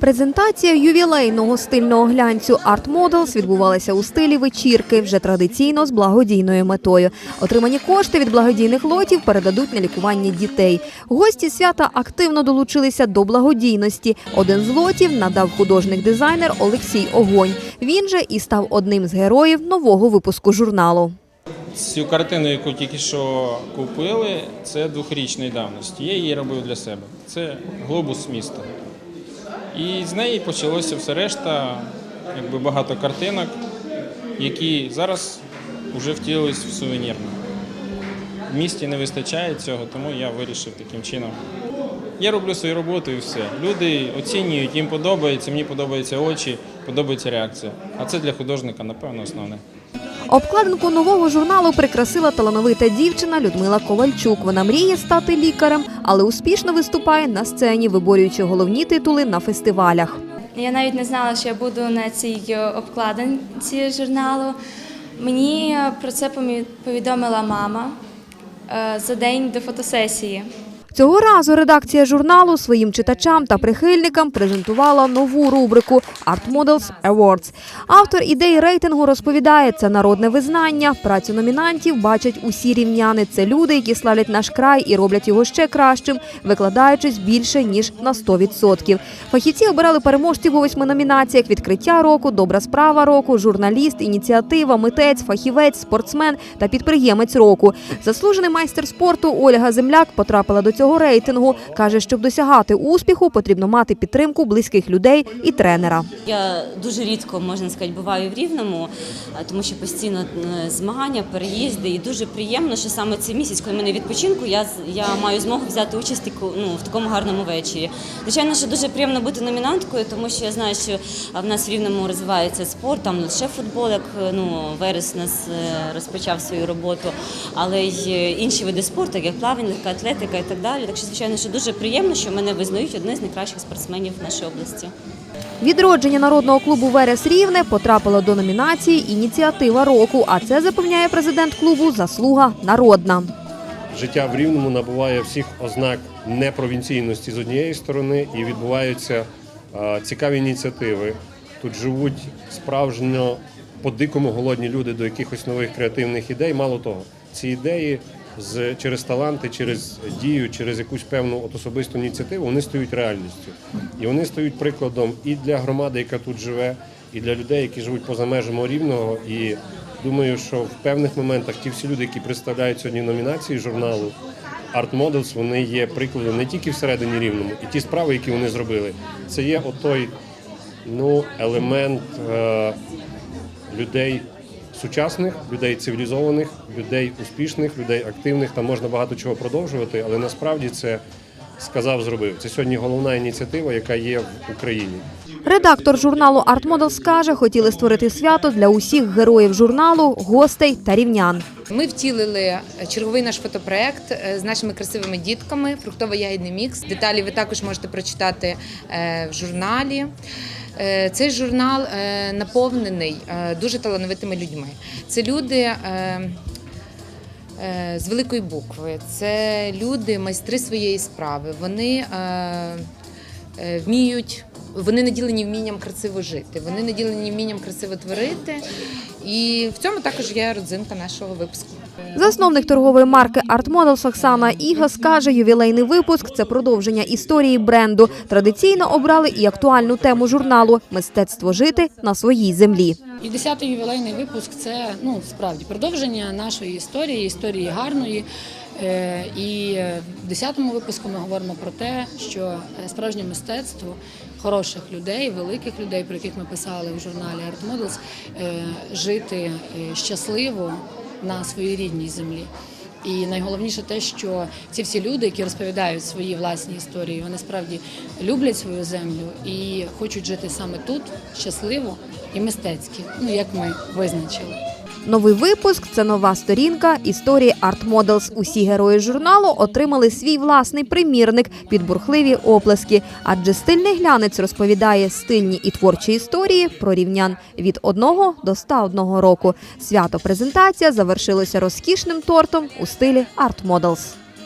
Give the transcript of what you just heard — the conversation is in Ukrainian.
Презентація ювілейного стильного глянцю Art Models відбувалася у стилі вечірки, вже традиційно з благодійною метою. Отримані кошти від благодійних лотів передадуть на лікування дітей. Гості свята активно долучилися до благодійності. Один з лотів надав художник-дизайнер Олексій Огонь. Він же і став одним з героїв нового випуску журналу. Цю картину, яку тільки що купили, це двохрічної давності. Я її робив для себе. Це глобус міста. І з неї почалося все решта, якби багато картинок, які зараз вже втілились в сувенірно. В місті не вистачає цього, тому я вирішив таким чином. Я роблю свою роботу і все. Люди оцінюють, їм подобається, мені подобаються очі, подобається реакція. А це для художника, напевно, основне. Обкладинку нового журналу прикрасила талановита дівчина Людмила Ковальчук. Вона мріє стати лікарем, але успішно виступає на сцені, виборюючи головні титули на фестивалях. Я навіть не знала, що я буду на цій е, обкладинці журналу. Мені е, про це повідомила мама е, за день до фотосесії. Цього разу редакція журналу своїм читачам та прихильникам презентувала нову рубрику Art Models Awards. Автор ідеї рейтингу розповідає, це народне визнання. Працю номінантів бачать усі рівняни. Це люди, які славлять наш край і роблять його ще кращим, викладаючись більше ніж на 100%. Фахівці обирали переможців у восьми номінаціях: відкриття року, добра справа року, журналіст, ініціатива, митець, фахівець, спортсмен та підприємець року. Заслужений майстер спорту Ольга Земляк потрапила до цього рейтингу. каже, щоб досягати успіху, потрібно мати підтримку близьких людей і тренера. Я дуже рідко можна сказати, буваю в рівному, тому що постійно е, змагання, переїзди, і дуже приємно, що саме цей місяць, коли мене відпочинку, я я маю змогу взяти участь ну, в такому гарному вечорі. Звичайно, що дуже приємно бути номінанткою, тому що я знаю, що в нас в рівному розвивається спорт, там не лише футбол, як е, ну Верес нас е, розпочав свою роботу, але й інші види спорту, як плавання, атлетика і так далі. Так що, звичайно, що дуже приємно, що мене визнають одне з найкращих спортсменів нашої області. Відродження народного клубу Верес Рівне потрапило до номінації Ініціатива року. А це запевняє президент клубу Заслуга народна. життя в Рівному набуває всіх ознак непровінційності з однієї сторони і відбуваються цікаві ініціативи. Тут живуть справжньо по-дикому голодні люди до якихось нових креативних ідей. Мало того, ці ідеї з через таланти, через дію, через якусь певну от особисту ініціативу вони стають реальністю. І вони стають прикладом і для громади, яка тут живе, і для людей, які живуть поза межами рівного. І думаю, що в певних моментах ті всі люди, які представляють сьогодні номінації журналу Art Models, вони є прикладом не тільки всередині рівному, і ті справи, які вони зробили, це є отой ну, елемент е, людей сучасних, людей цивілізованих, людей успішних, людей активних. Там можна багато чого продовжувати, але насправді це сказав, зробив. Це сьогодні головна ініціатива, яка є в Україні. Редактор журналу Art Models каже, хотіли створити свято для усіх героїв журналу, гостей та рівнян. Ми втілили черговий наш фотопроект е, з нашими красивими дітками Фруктово-ягідний мікс. Деталі ви також можете прочитати е, в журналі. Е, Цей журнал е, наповнений е, дуже талановитими людьми. Це люди. З великої букви це люди, майстри своєї справи. Вони вміють, вони наділені вмінням красиво жити, вони наділені вмінням красиво творити. І в цьому також є родзинка нашого випуску. Засновник торгової марки Art Models Оксана Ігас каже, ювілейний випуск це продовження історії бренду. Традиційно обрали і актуальну тему журналу Мистецтво жити на своїй землі. І 10-й ювілейний випуск це ну справді продовження нашої історії, історії гарної. Е, І в 10-му випуску ми говоримо про те, що справжнє мистецтво хороших людей, великих людей, про яких ми писали в журналі Art Models, е, жити е, щасливо на своїй рідній землі. І найголовніше те, що ці всі люди, які розповідають свої власні історії, вони справді люблять свою землю і хочуть жити саме тут, щасливо і мистецьки, ну як ми визначили. Новий випуск це нова сторінка історії Art Models. Усі герої журналу отримали свій власний примірник під бурхливі оплески. Адже стильний глянець розповідає стильні і творчі історії про рівнян від 1 до 101 року. Свято презентація завершилося розкішним тортом у стилі Art Models.